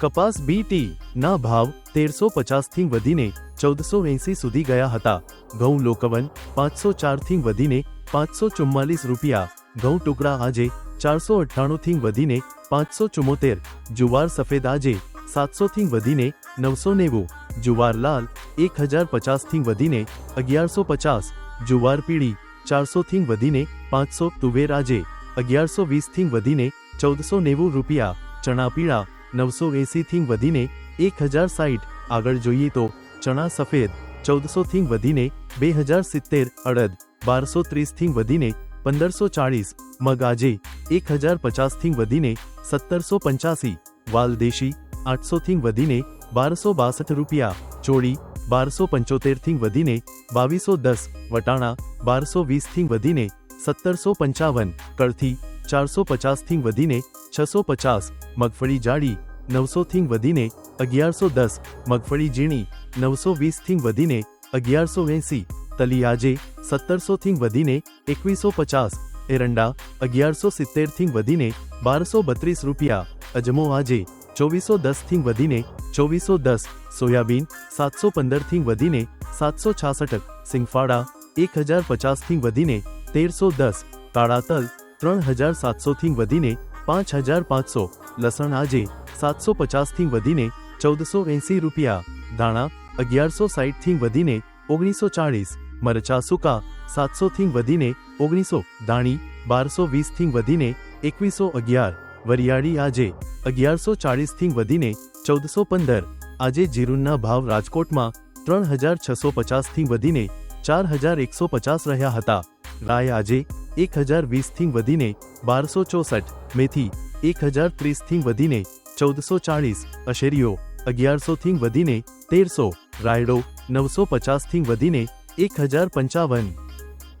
કપાસ બીટી ના ભાવ તેરસો પચાસથી વધીને ચૌદસો એંસી સુધી ગયા હતા. ઘઉં લોકવન પાંચસો ચારથી વધીને પાંચસો ચુમ્માલીસ રૂપિયા. ઘઉં ટુકડા આજે ચારસો અઠ્ઠાણુંથી વધીને પાંચસો ચુમ્મોતેર. જુવાર સફેદ આજે સાતસોથી વધીને નવસો નેવું. જુવાર લાલ એક હજાર પચાસથી વધીને અગિયારસો પચાસ. જુવાર પીળી ચારસોથી વધીને પાંચસો. તુવેર આજે અગિયારસો વીસથી વધીને ચૌદસો નેવું રૂપિયા. ચણા પીળા નવસો એંસીથી વધીને એક હજાર સાઠ આગળ જોઈએ તો ચણા સફેદ ચૌદસોથી વધીને બે હજાર સિત્તેર અડદ બારસો ત્રીસથી વધીને પંદરસો ચાળીસ મગ આજે એક હજાર પચાસથી વધીને સત્તરસો પંચ્યાસી વાલદેશી આઠસોથી વધીને બારસો બાસઠ રૂપિયા ચોળી બારસો પંચોતેરથી વધીને બાવીસો દસ વટાણા બારસો વીસથી વધીને સત્તરસો પંચાવન કળથી ચારસો પચાસથી વધીને છસો પચાસ, મગફળી જાડી નવસોથી વધીને અગિયારસો દસ, મગફળી ઝીણી નવસો વીસથી વધીને અગિયારસો એંસી, તલી આજે સત્તરસોથી વધીને એકવીસો પચાસ, એરંડા અગિયારસો સિત્તેરથી વધીને બારસો બત્રીસ રૂપિયા, અજમો આજે ચોવીસો દસથી વધીને ચોવીસો દસ, સોયાબીન સાતસો પંદરથી વધીને સાતસો છાસઠ, સિંગફાડા એક હજાર પચાસથી વધીને તેરસો દસ, કાળા તલ ત્રણ હજાર સાતસોથી વધીને પાંચ હજાર પાંચસો. લસણ આજે સાતસો પચાસથી વધીને ચૌદસો એંસી રૂપિયા. દાણા અગિયારસો સાઠથી વધીને ઓગણીસો ચાળીસ. મરચા સૂકા સાતસોથી વધીને ઓગણીસો. દાણી બારસો વીસથી વધીને એકવીસો અગિયાર. વરિયાળી આજે અગિયારસો ચાળીસથી વધીને ચૌદસો પંદર. આજે જીરુંના ભાવ રાજકોટમાં ત્રણ હજાર છસો પચાસથી વધીને ચાર હજાર એકસો પચાસ રહ્યા હતા. રાય આજે એક હજાર વીસથી વધીને બારસો ચોસઠ, મેથી એક હજાર ત્રીસથી વધીને ચૌદસો ચાળીસ, અશેરીઓ અગિયારસોથી વધીને તેરસો, રાયડો નવસો પચાસથી વધીને એક હજાર પંચાવન.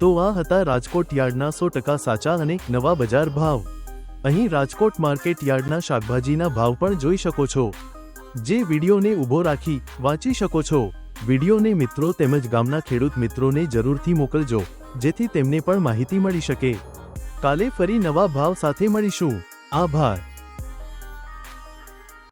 તો આ હતા રાજકોટ યાર્ડના સો ટકા સાચા અને નવા બજાર ભાવ. અહીં રાજકોટ માર્કેટ યાર્ડના શાકભાજીના ભાવ પણ જોઈ શકો છો. જે વિડીયોને ઊભો રાખી વાંચી શકો છો. વિડીયોને મિત્રો તેમજ ગામના ખેડૂત મિત્રોને જરૂરથી મોકલજો. જેથી તેમને પણ માહિતી મળી શકે. કાલે ફરી નવા ભાવ સાથે મળીશું. આભાર.